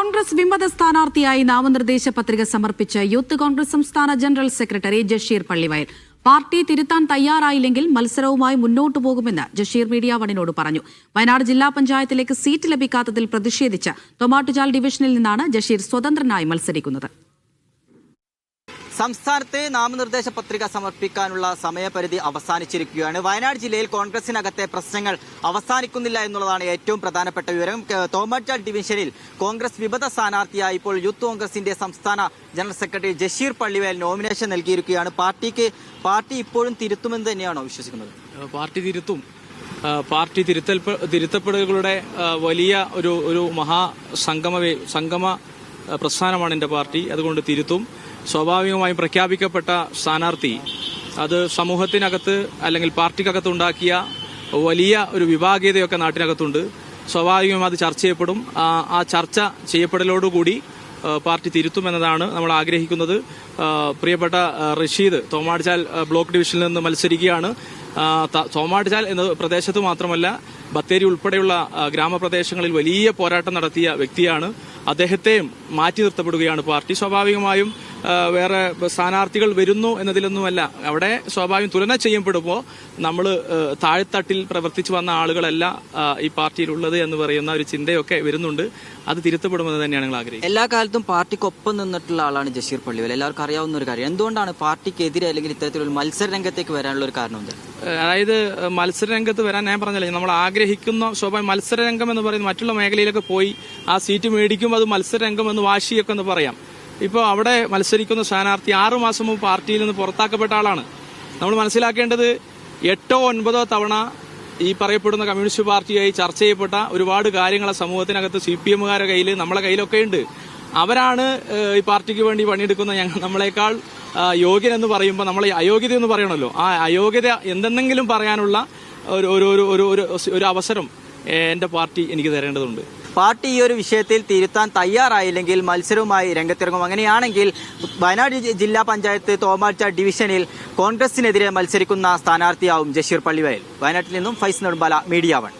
കോൺഗ്രസ് വിമത സ്ഥാനാർത്ഥിയായി നാമനിർദ്ദേശ പത്രിക സമർപ്പിച്ച യൂത്ത് കോൺഗ്രസ് സംസ്ഥാന general secretary Jasheer Pallivayal. Party തിരുത്താൻ തയ്യാറായില്ലെങ്കിൽ മത്സരവുമായി മുന്നോട്ടു പോകുമെന്ന് ജഷീർ മീഡിയ വണിനോട് പറഞ്ഞു. വയനാട് ജില്ലാ പഞ്ചായത്തിലേക്ക് സീറ്റ് ലഭിക്കാത്തതിൽ പ്രതിഷേധിച്ച് തൊമാട്ടുചാൽ ഡിവിഷനിൽ നിന്നാണ് ജഷീർ സ്വതന്ത്രനായി മത്സരിക്കുന്നത്. സംസ്ഥാനത്ത് നാമനിർദ്ദേശ പത്രിക സമർപ്പിക്കാനുള്ള സമയപരിധി അവസാനിച്ചിരിക്കുകയാണ്. വയനാട് ജില്ലയിൽ കോൺഗ്രസിനകത്തെ പ്രശ്നങ്ങൾ അവസാനിക്കുന്നില്ല എന്നുള്ളതാണ് ഏറ്റവും പ്രധാനപ്പെട്ട വിവരം. ക- ഡിവിഷനിൽ കോൺഗ്രസ് വിമത സ്ഥാനാർത്ഥിയായി ഇപ്പോൾ യൂത്ത് കോൺഗ്രസിന്റെ സംസ്ഥാന general secretary Jasheer Pallivel nomination നൽകിയിരിക്കുകയാണ്. പാർട്ടിക്ക് പാർട്ടി ഇപ്പോഴും തിരുത്തുമെന്ന് തന്നെയാണോ വിശ്വസിക്കുന്നത്? പാർട്ടി തിരുത്തും. പാർട്ടി തിരുത്തൽ തിരുത്തപ്പെടലുകളുടെ വലിയ ഒരു ഒരു മഹാ സംഗമ സംഗമ പ്രസ്ഥാനമാണ് എന്റെ പാർട്ടി. അതുകൊണ്ട് തിരുത്തും. സ്വാഭാവികമായും പ്രഖ്യാപിക്കപ്പെട്ട സ്ഥാനാർത്ഥി അത് സമൂഹത്തിനകത്ത് അല്ലെങ്കിൽ പാർട്ടിക്കകത്ത് ഉണ്ടാക്കിയ വലിയ ഒരു വിഭാഗീയതയൊക്കെ നാട്ടിനകത്തുണ്ട്. സ്വാഭാവികമായും അത് ചർച്ച ചെയ്യപ്പെടും. ആ ചർച്ച ചെയ്യപ്പെടലോടുകൂടി പാർട്ടി തിരുത്തുമെന്നതാണ് നമ്മൾ ആഗ്രഹിക്കുന്നത്. പ്രിയപ്പെട്ട റഷീദ് തോമാടിച്ചാൽ ബ്ലോക്ക് ഡിവിഷനിൽ നിന്ന് മത്സരിക്കുകയാണ്. തോമാടിച്ചാൽ എന്ന പ്രദേശത്ത് മാത്രമല്ല ബത്തേരി ഉൾപ്പെടെയുള്ള ഗ്രാമപ്രദേശങ്ങളിൽ വലിയ പോരാട്ടം നടത്തിയ വ്യക്തിയാണ്. അദ്ദേഹത്തെയും മാറ്റി നിർത്തപ്പെടുകയാണ് പാർട്ടി. സ്വാഭാവികമായും വേറെ സ്ഥാനാർത്ഥികൾ വരുന്നു എന്നതിലൊന്നുമല്ല. അവിടെ സ്വാഭാവികം തുലന ചെയ്യപ്പെടുമ്പോൾ നമ്മൾ താഴെത്തട്ടിൽ പ്രവർത്തിച്ചു വന്ന ആളുകളല്ല ഈ പാർട്ടിയിലുള്ളത് എന്ന് പറയുന്ന ഒരു ചിന്തയൊക്കെ വരുന്നുണ്ട്. അത് തിരുത്തപ്പെടുമെന്ന് തന്നെയാണ് ഞങ്ങൾ ആഗ്രഹിക്കുന്നത്. എല്ലാ കാലത്തും പാർട്ടിക്കൊപ്പം നിന്നിട്ടുള്ള ആളാണ് ജഷീർ പള്ളിവേൽ. എല്ലാവർക്കും അറിയാവുന്ന ഒരു കാര്യം. എന്തുകൊണ്ടാണ് പാർട്ടിക്കെതിരെ അല്ലെങ്കിൽ ഇത്തരത്തിലൊരു മത്സര രംഗത്തേക്ക് വരാനുള്ള ഒരു കാരണം എന്ത്? അതായത് മത്സരരംഗത്ത് വരാൻ ഞാൻ പറഞ്ഞില്ല നമ്മൾ ആഗ്രഹിക്കുന്ന സ്വാഭാവിക മത്സരരംഗം എന്ന് പറയുന്നത് മറ്റുള്ള മേഖലയിലൊക്കെ പോയി ആ സീറ്റ് മേടിക്കും അത് മത്സരരംഗം എന്ന് വാശിയൊക്കെ എന്ന് പറയാം. ഇപ്പോൾ അവിടെ മത്സരിക്കുന്ന സ്ഥാനാർത്ഥി ആറു മാസം മുമ്പ് പാർട്ടിയിൽ നിന്ന് പുറത്താക്കപ്പെട്ട ആളാണ്. നമ്മൾ മനസ്സിലാക്കേണ്ടത് എട്ടോ ഒൻപതോ തവണ ഈ പറയപ്പെടുന്ന കമ്മ്യൂണിസ്റ്റ് പാർട്ടിയായി ചർച്ച ചെയ്യപ്പെട്ട ഒരുപാട് കാര്യങ്ങൾ സമൂഹത്തിനകത്ത് സി പി എമ്മുകാരുടെ കയ്യിൽ നമ്മളെ കയ്യിലൊക്കെ ഉണ്ട്. അവരാണ് ഈ പാർട്ടിക്ക് വേണ്ടി പണിയെടുക്കുന്ന ഞങ്ങൾ നമ്മളെക്കാൾ യോഗ്യനെന്ന് പറയുമ്പോൾ നമ്മൾ അയോഗ്യത എന്ന് പറയണമല്ലോ ആ അയോഗ്യത എന്തെന്നെങ്കിലും പറയാനുള്ള ഒരു ഒരു ഒരു ഒരു അവസരം എന്റെ പാർട്ടി എനിക്ക് തരേണ്ടതുണ്ട്. പാർട്ടി ഈ ഒരു വിഷയത്തിൽ തിരുത്താൻ തയ്യാറായില്ലെങ്കിൽ മത്സരവുമായി രംഗത്തിറങ്ങും. അങ്ങനെയാണെങ്കിൽ വയനാട് ജില്ലാ പഞ്ചായത്ത് തോമാഴ്ച ഡിവിഷനിൽ കോൺഗ്രസിനെതിരെ മത്സരിക്കുന്ന സ്ഥാനാർത്ഥിയാവും ജഷീർ പള്ളിവയൽ. വയനാട്ടിൽ നിന്നും ഫൈസ് നെടുമ്പാല മീഡിയ വൺ.